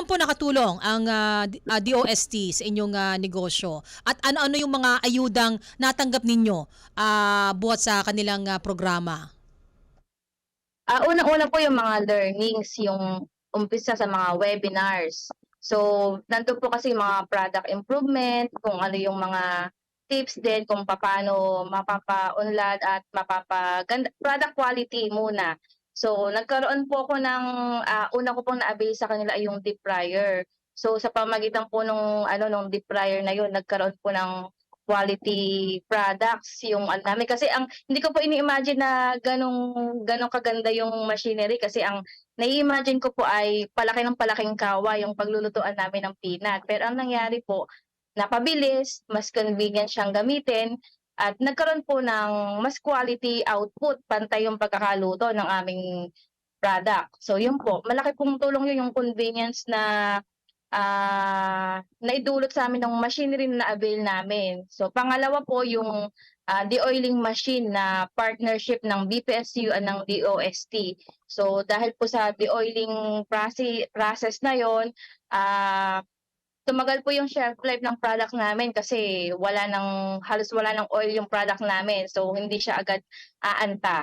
naman po nakatulong ang ah, D- ah, DOST sa inyong ah, negosyo? At ano-ano yung mga ayudang natanggap ninyo ah, buhat sa kanilang ah, programa? Ah, unang-una po yung mga learnings, yung umpisa sa mga webinars. So, nandun po kasi mga product improvement, kung ano yung mga tips din kung paano mapapa-unlad at mapapa product quality muna. So, nagkaroon po ako ng ah, una ko pong na-avail sa kanila yung deep fryer. So, sa pamagitan po nung ano nung deep fryer na yun, nagkaroon po ng quality products yung namin kasi ang hindi ko po ini-imagine na ganong ganong kaganda yung machinery kasi ang nai-imagine ko po ay palaki ng palaking kawa yung paglulutuan namin ng peanut. Pero ang nangyari po, napabilis, mas convenient siyang gamitin, at nagkaroon po ng mas quality output, pantay yung pagkakaluto ng aming product. So yun po, malaki pong tulong yun yung convenience na ah naidulot sa amin ng machinery na na-avail namin. So pangalawa po yung ah, de-oiling machine na partnership ng BPSU at ng DOST. So dahil po sa de-oiling process, na yon, ah tumagal po yung shelf life ng product namin kasi wala nang halos wala nang oil yung product namin. So hindi siya agad aanta.